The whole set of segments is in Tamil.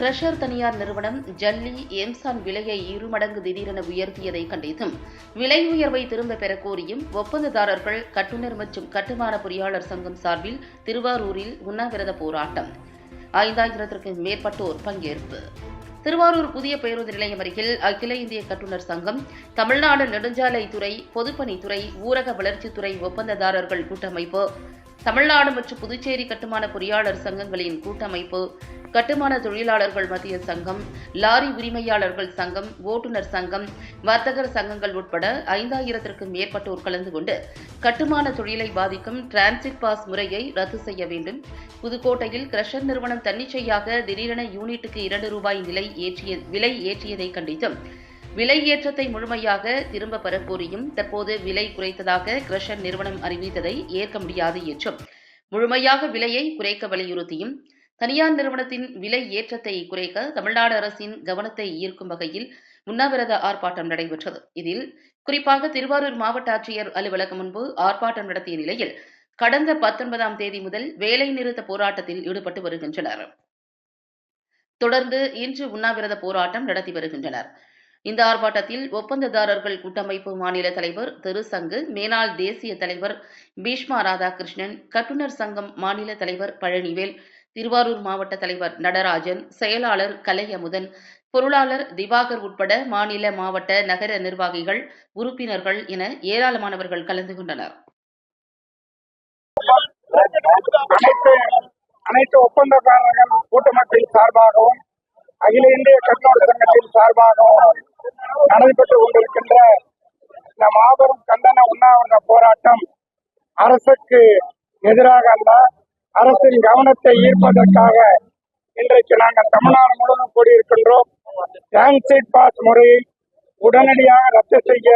கிரஷர் தனியார் நிறுவனம் ஜல்லி எம்சான் விலையை இருமடங்கு திடீரென உயர்த்தியதை கண்டித்தும் விலை உயர்வை திரும்ப பெறக் கோரியும் ஒப்பந்ததாரர்கள் கட்டுநர் மற்றும் கட்டுமான பொறியாளர் சங்கம் சார்பில் திருவாரூரில் உண்ணாவிரத போராட்டம். ஐந்தாயிரத்திற்கும் மேற்பட்டோர் பங்கேற்பு. திருவாரூர் புதிய பேருந்து நிலையம் அருகில் அகில இந்திய கட்டுநர் சங்கம் தமிழ்நாடு நெடுஞ்சாலைத்துறை பொதுப்பணித்துறை ஊரக வளர்ச்சித்துறை ஒப்பந்ததாரர்கள் கூட்டமைப்பு தமிழ்நாடு மற்றும் புதுச்சேரி கட்டுமான பொறியாளர் சங்கங்களின் கூட்டமைப்பு கட்டுமான தொழிலாளர்கள் மத்திய சங்கம் லாரி உரிமையாளர்கள் சங்கம் ஓட்டுநர் சங்கம் வர்த்தகர் சங்கங்கள் உட்பட ஐந்தாயிரத்திற்கும் மேற்பட்டோர் கலந்து கொண்டு கட்டுமான தொழிலை பாதிக்கும் டிரான்சிட் பாஸ் முறையை ரத்து செய்ய வேண்டும். புதுக்கோட்டையில் கிரஷர் நிறுவனம் தன்னிச்சையாக திடீரென யூனிட்டுக்கு இரண்டு ரூபாய் நிலை ஏற்றிய விலை ஏற்றியதை கண்டித்தும் விலை ஏற்றத்தை முழுமையாக திரும்ப பெறக்கோரியும் தற்போது விலை குறைத்ததாக கிரஷர் நிறுவனம் அறிவித்ததை ஏற்க முடியாது என்றும் முழுமையாக விலையை குறைக்க வலியுறுத்தியும் தனியார் நிறுவனத்தின் விலை ஏற்றத்தை குறைக்க தமிழ்நாடு அரசின் கவனத்தை ஈர்க்கும் வகையில் உண்ணாவிரத ஆர்ப்பாட்டம் நடைபெற்றது. இதில் குறிப்பாக திருவாரூர் மாவட்ட ஆட்சியர் அலுவலகம் முன்பு ஆர்ப்பாட்டம் நடத்திய நிலையில் கடந்த பத்தொன்பதாம் தேதி முதல் வேலை நிறுத்த போராட்டத்தில் ஈடுபட்டு வருகின்றனர். தொடர்ந்து இன்று உண்ணாவிரத போராட்டம் நடத்தி வருகின்றனர். இந்த ஆர்ப்பாட்டத்தில் ஒப்பந்ததாரர்கள் கூட்டமைப்பு மாநில தலைவர் திரு சங்கு மேனாள் தேசிய தலைவர் பீஷ்மா ராதாகிருஷ்ணன் கட்டுநர் சங்கம் மாநில தலைவர் பழனிவேல் திருவாரூர் மாவட்ட தலைவர் நடராஜன் செயலாளர் கலையமுதன் பொருளாளர் திவாகர் உட்பட மாநில மாவட்ட நகர நிர்வாகிகள் உறுப்பினர்கள் என ஏராளமானவர்கள் கலந்து கொண்டனர். அனைத்து ஒப்பந்தக்காரர்கள் கூட்டமைப்பின் சார்பாகவும் அகில இந்திய கட்டண சங்கத்தின் சார்பாகவும் நடைபெற்று கொண்டிருக்கின்ற இந்த மாபெரும் கண்டன உண்ணாவிரத போராட்டம் அரசுக்கு எதிராக அல்ல அரசின் கவனத்தை ஈர்ப்பதற்காக இன்றைக்கு நாங்கள் தமிழ்நாடு முழுவதும் கூடியிருக்கின்றோம். டிரான்சிட் பாஸ் முறையை உடனடியாக ரத்து செய்ய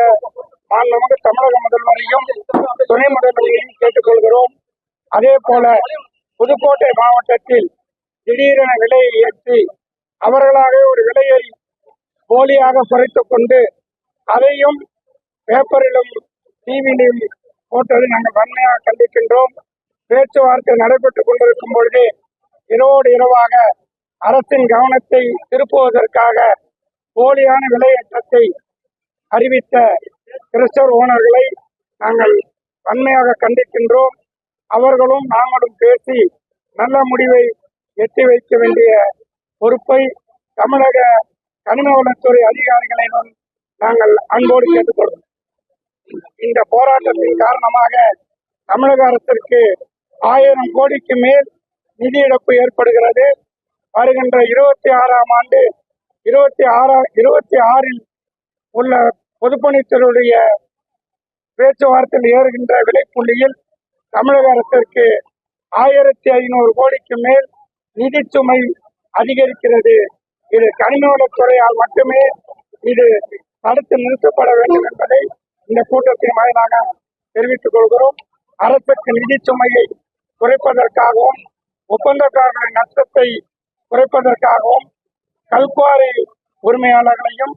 மாண்புமிகு தமிழக முதல்வரையும் துணை முதல்வரையும் கேட்டுக்கொள்கிறோம். அதே போல புதுக்கோட்டை மாவட்டத்தில் திடீரென விலையை ஏற்றி அவர்களாக ஒரு விலையை போலியாக குறைத்துக் கொண்டு அதையும் பேப்பரிலும் டிவியிலும் போட்டதை நாங்கள் வன்மையாக கண்டிக்கின்றோம். பேச்சுவார்த்தை நடைபெற்றுக் கொண்டிருக்கும் பொழுது இரவோடு இரவாக அரசின் கவனத்தை திருப்புவதற்காக போலியான விலையேற்றத்தை அறிவித்த கிறிஸ்டர் ஓனர்களை நாங்கள் வன்மையாக கண்டிக்கின்றோம். அவர்களும் நாங்களும் பேசி நல்ல முடிவை எட்டி வைக்க வேண்டிய பொறுப்பை தமிழக கனிம வளத்துறை அதிகாரிகளிடம் நாங்கள் அன்போடு கேட்டுக்கொள்கிறோம். இந்த போராட்டத்தின் காரணமாக தமிழக அரசிற்கு ஆயிரம் கோடிக்கு மேல் நிதி இழப்பு ஏற்படுகிறது. வருகின்ற இருபத்தி ஆறாம் ஆண்டு இருபத்தி ஆறா இருபத்தி ஆறில் உள்ள பொதுப்பணித்துறையுடைய பேச்சுவார்த்தையில் ஏறுகின்ற விலைப்புள்ளியில் தமிழக அரசிற்கு ஆயிரத்தி ஐநூறு கோடிக்கு மேல் நிதி சுமை அதிகரிக்கிறது. இது கனிமவளத்துறையால் மட்டுமே இது தடுத்து நிறுத்தப்பட வேண்டும் என்பதை இந்த கூட்டத்தின் வாயிலாக தெரிவித்துக் கொள்கிறோம். அரசுக்கு நிதி சுமையை குறைப்பதற்காகவும் ஒப்பந்தக்காரர்களின் நஷ்டத்தை குறைப்பதற்காகவும் கல்குவாரி உரிமையாளர்களையும்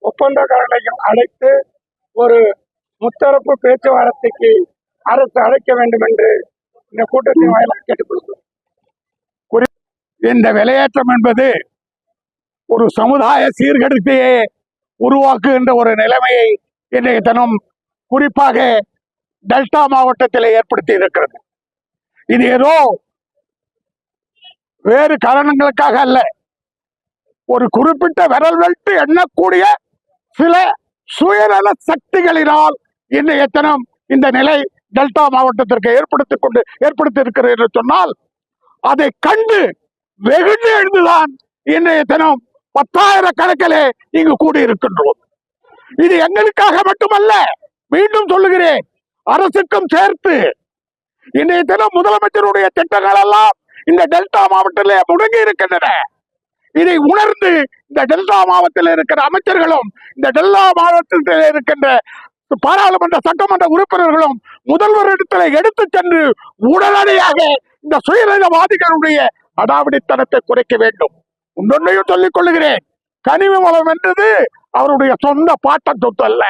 ஒப்பந்தக்காரர்களையும் அழைத்து ஒரு முத்தரப்பு பேச்சுவார்த்தைக்கு அரசு அழைக்க வேண்டும் என்று இந்த கூட்டத்தின் வாயிலாக கேட்டுக்கொள்கிறோம். குறி- இந்த விளையாட்டம் என்பது ஒரு சமுதாய சீர்கேடுத்தையே உருவாக்குகின்ற ஒரு நிலைமையை இன்றைய தினம் குறிப்பாக டெல்டா மாவட்டத்தில் ஏற்படுத்தி இருக்கிறது. இது ஏதோ வேறு காரணங்களுக்காக அல்ல. ஒரு குறிப்பிட்ட விரல் வெட்டு எண்ணக்கூடிய சில சுயநல சக்திகளினால் இன்றைய தினம் இந்த நிலை டெல்டா மாவட்டத்திற்கு ஏற்படுத்திக் கொண்டு ஏற்படுத்தி இருக்கிறது என்று சொன்னால் அதை கண்டு வெகுண்டு எழுந்துதான் இன்றைய தினம் பத்தாயிரக்கணக்கிலே இங்கு கூடியிருக்கின்றோம். இது எங்களுக்காக மட்டுமல்ல மீண்டும் சொல்லுகிறேன் அரசுக்கும் சேர்த்து இன்றைய தினம் முதலமைச்சருடைய திட்டங்கள் எல்லாம் இந்த டெல்டா மாவட்டத்தில் முடங்கி இருக்கின்றன. இதை உணர்ந்து இந்த டெல்டா மாவட்டத்தில் இருக்கிற அமைச்சர்களும் இந்த டெல்டா மாவட்டத்தில் இருக்கின்ற பாராளுமன்ற சட்டமன்ற உறுப்பினர்களும் முதல்வரிடத்தில் எடுத்து சென்று உடனடியாக இந்த சுயநலவாதிகளுடைய அடாவடித்தனத்தை குறைக்க வேண்டும். இன்னொன்னையும் சொல்லிக் கொள்ளுகிறேன். கனிம வளம் என்றது அவருடைய சொந்த பாட்ட சொத்து அல்ல.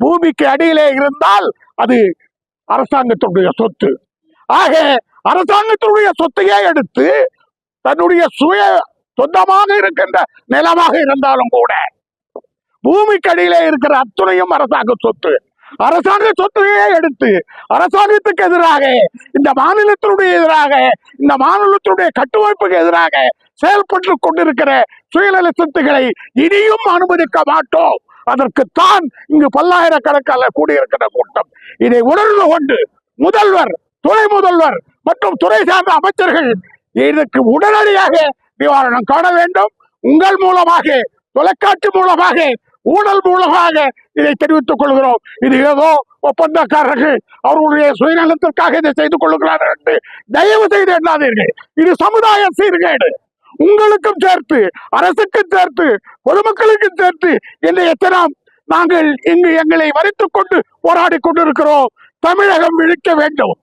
பூமிக்கு அடியிலே இருந்தால் அது அரசாங்கத்தினுடைய சொத்து. ஆக அரசாங்கத்தினுடைய சொத்தையே எடுத்து தன்னுடைய சுய சொந்தமாக இருக்கின்ற நிலமாக இருந்தாலும் கூட பூமிக்கடியிலே இருக்கிற அத்துணையும் அரசாங்க சொத்து. அரசாங்க சொத்தையே எடுத்து அரசாங்கத்துக்கு எதிராக இந்த மாநிலத்தினுடைய எதிராக இந்த மாநிலத்தினுடைய கட்டுமைப்புக்கு எதிராக செயல்பட்டு கொண்டிருக்கிற சுயநல சொத்துக்களை இனியும் அனுமதிக்க மாட்டோம். அதற்குத்தான் இங்கு பல்லாயிரக்கணக்கான கூடியிருக்கிற கூட்டம். இதை உணர்ந்து கொண்டு முதல்வர் துணை முதல்வர் மற்றும் துறை சார்ந்த அமைச்சர்கள் இதற்கு உடனடியாக நிவாரணம் காண வேண்டும். உங்கள் மூலமாக தொலைக்காட்சி மூலமாக ஊழல் மூலமாக இதை தெரிவித்துக் கொள்கிறோம். இது ஏதோ ஒப்பந்தக்காரர்கள் அவர்களுடைய சுயநலத்திற்காக இதை செய்து கொள்கிறார்கள் என்று தயவு செய்து எண்ணாதீர்கள். இது சமுதாய சீர்கேடு. உங்களுக்கும் சேர்த்து அரசுக்கும் சேர்த்து பொதுமக்களுக்கும் சேர்த்து இன்றைய தினம் நாங்கள் இங்கு எங்களை வரித்துக் கொண்டு போராடி கொண்டிருக்கிறோம். தமிழகம் விழிக்க வேண்டும்.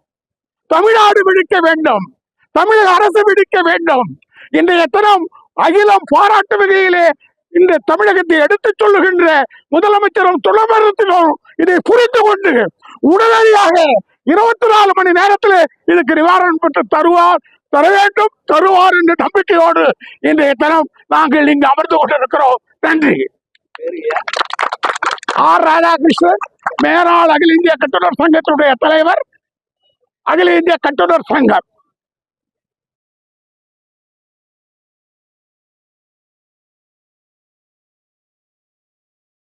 தமிழ்நாடு விடுக்க வேண்டும். தமிழக அரசு விடுக்க வேண்டும். இன்றைய தினம் அகிலம் பாராட்டு வகையிலே இந்த தமிழகத்தை எடுத்துச் சொல்லுகின்ற முதலமைச்சரும் துணைமரத்தினரும் இதை புரிந்து கொண்டு உடனடியாக இருபத்தி நாலு மணி நேரத்தில் இதுக்கு நிவாரணம் பெற்று தருவார் தர வேண்டும் தருவார் என்ற நம்பிக்கையோடு இன்றைய தினம் நாங்கள் இங்கு அமர்ந்து கொண்டிருக்கிறோம். நன்றி. ஆர் ராதாகிருஷ்ணன் மேலாள் அகில இந்திய கட்டுநர் சங்கத்தினுடைய தலைவர் அகில இந்திய கட்டுநர் சங்கம்